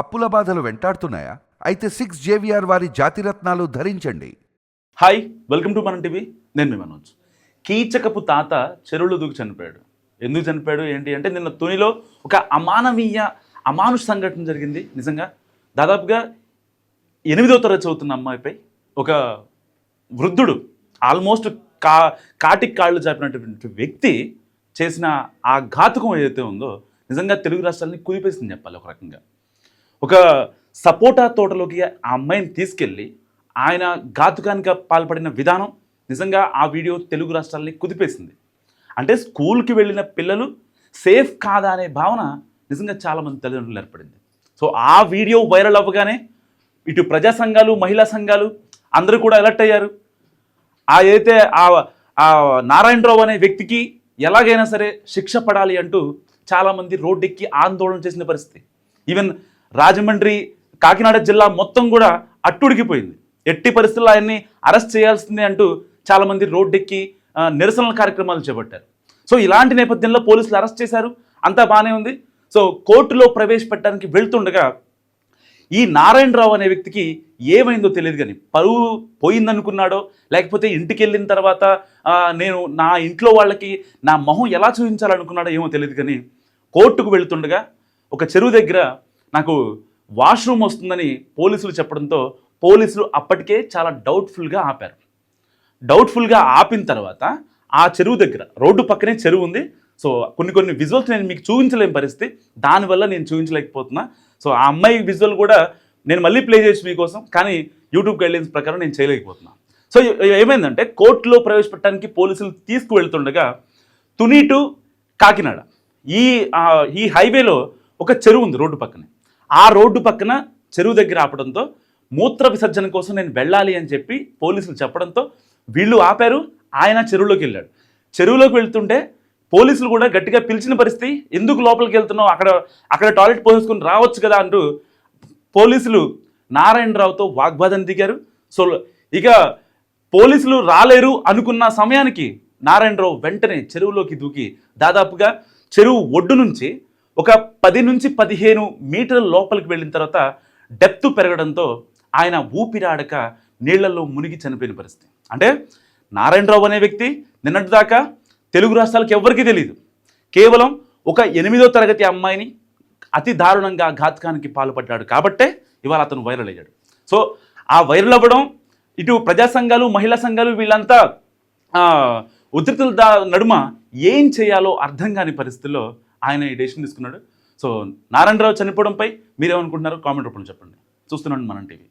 అప్పుల బాధలు వెంటాడుతున్నాయా? అయితే సిక్స్ జేవిఆర్ వారి జాతిరత్నాలు ధరించండి. హాయ్ వెల్కమ్ టు మన టీవీ నేను మీ మనోజ్. కీచకపు తాత చెరువులో దూకి చనిపోయాడు. ఎందుకు చనిపోయాడు? ఏంటి అంటే నిన్న తునిలో ఒక అమానవీయ అమానుష సంఘటన జరిగింది నిజంగా. దాదాపుగా ఎనిమిదో తరగతి చదువుతున్న అమ్మాయిపై ఒక వృద్ధుడు ఆల్మోస్ట్ కా కాటికి కాళ్ళు చాపినటువంటి వ్యక్తి చేసిన ఆ ఘాతుకం ఏదైతే ఉందో నిజంగా తెలుగు రాష్ట్రాలని కుదిపేసింది చెప్పాలి ఒక రకంగా. ఒక సపోటా తోటలోకి ఆ అమ్మాయిని తీసుకెళ్ళి ఆయన ఘాతుకానికి పాల్పడిన విధానం నిజంగా ఆ వీడియో తెలుగు రాష్ట్రాలని కుదిపేసింది. అంటే స్కూల్కి వెళ్ళిన పిల్లలు సేఫ్ కాదా అనే భావన నిజంగా చాలామంది తల్లిదండ్రులు ఏర్పడింది. సో ఆ వీడియో వైరల్ అవ్వగానే ఇటు ప్రజా సంఘాలు మహిళా సంఘాలు అందరూ కూడా అలర్ట్ అయ్యారు. ఆ ఏదైతే ఆ ఆ నారాయణరావు అనే వ్యక్తికి ఎలాగైనా సరే శిక్ష పడాలి అంటూ చాలామంది రోడ్డెక్కి ఆందోళన చేసిన పరిస్థితి. ఈవెన్ రాజమండ్రి కాకినాడ జిల్లా మొత్తం కూడా అట్టుడికిపోయింది. ఎట్టి పరిస్థితుల్లో ఆయన్ని అరెస్ట్ చేయాల్సిందే అంటూ చాలామంది రోడ్డెక్కి నిరసన నిరసనల కార్యక్రమాలు చేపట్టారు. సో ఇలాంటి నేపథ్యంలో పోలీసులు అరెస్ట్ చేశారు. అంతా బాగానే ఉంది. సో కోర్టులో ప్రవేశపెట్టడానికి వెళ్తుండగా ఈ నారాయణరావు అనే వ్యక్తికి ఏమైందో తెలియదు కానీ పరువు పోయిందనుకున్నాడో లేకపోతే ఇంటికి వెళ్ళిన తర్వాత నేను నా ఇంట్లో వాళ్ళకి నా మొహం ఎలా చూపించాలనుకున్నాడో ఏమో తెలియదు కానీ కోర్టుకు వెళ్తుండగా ఒక చెరువు దగ్గర నాకు వాష్రూమ్ వస్తుందని పోలీసులు చెప్పడంతో పోలీసులు అప్పటికే చాలా డౌట్ఫుల్గా ఆపారు. డౌట్ఫుల్గా ఆపిన తర్వాత ఆ చెరువు దగ్గర రోడ్డు పక్కనే చెరువు ఉంది. సో కొన్ని కొన్ని విజువల్స్ నేను మీకు చూపించలేని పరిస్థితి. దానివల్ల నేను చూపించలేకపోతున్నా. సో ఆ అమ్మాయి విజువల్ కూడా నేను మళ్ళీ ప్లే చేసి మీకోసం కానీ యూట్యూబ్ గైడ్లైన్స్ ప్రకారం నేను చేయలేకపోతున్నా. సో ఏమైందంటే కోర్టులో ప్రవేశపెట్టడానికి పోలీసులు తీసుకువెళ్తుండగా తుని టు కాకినాడ ఈ ఈ హైవేలో ఒక చెరువు ఉంది రోడ్డు పక్కనే. ఆ రోడ్డు పక్కన చెరువు దగ్గర ఆపడంతో మూత్ర విసర్జన కోసం నేను వెళ్ళాలి అని చెప్పి పోలీసులు చెప్పడంతో వీళ్ళు ఆపారు. ఆయన చెరువులోకి వెళ్ళాడు. చెరువులోకి వెళ్తుంటే పోలీసులు కూడా గట్టిగా పిలిచిన పరిస్థితి ఎందుకు లోపలికి వెళ్తున్నావు? అక్కడ అక్కడ టాయిలెట్ పోసేసుకుని రావచ్చు కదా అంటూ పోలీసులు నారాయణరావుతో వాగ్వాదం దిగారు. సో ఇక పోలీసులు రాలేరు అనుకున్న సమయానికి నారాయణరావు వెంటనే చెరువులోకి దూకి దాదాపుగా చెరువు ఒడ్డు నుంచి ఒక పది నుంచి పదిహేను మీటర్ల లోపలికి వెళ్ళిన తర్వాత డెప్త్ పెరగడంతో ఆయన ఊపిరాడక నీళ్ళలో మునిగి చనిపోయిన పరిస్థితి. అంటే నారాయణరావు అనే వ్యక్తి నిన్నటిదాకా తెలుగు రాష్ట్రాలకు ఎవ్వరికీ తెలియదు కేవలం ఒక ఎనిమిదో తరగతి అమ్మాయిని అతి దారుణంగా ఘాతకానికి పాల్పడ్డాడు కాబట్టే ఇవాళ అతను వైరల్ అయ్యాడు. సో ఆ వైరల్ అవ్వడం ఇటు ప్రజా సంఘాలు మహిళా సంఘాలు వీళ్ళంతా ఉధృతుల దా నడుమ ఏం చేయాలో అర్థం కాని పరిస్థితుల్లో ఆయన ఈ డెసిషన్ తీసుకున్నాడు. సో నారాయణరావు చనిపోవడంపై మీరేమనుకుంటున్నారో కామెంట్ రూపంలో చెప్పండి. చూస్తున్నాను మనం టీవీ.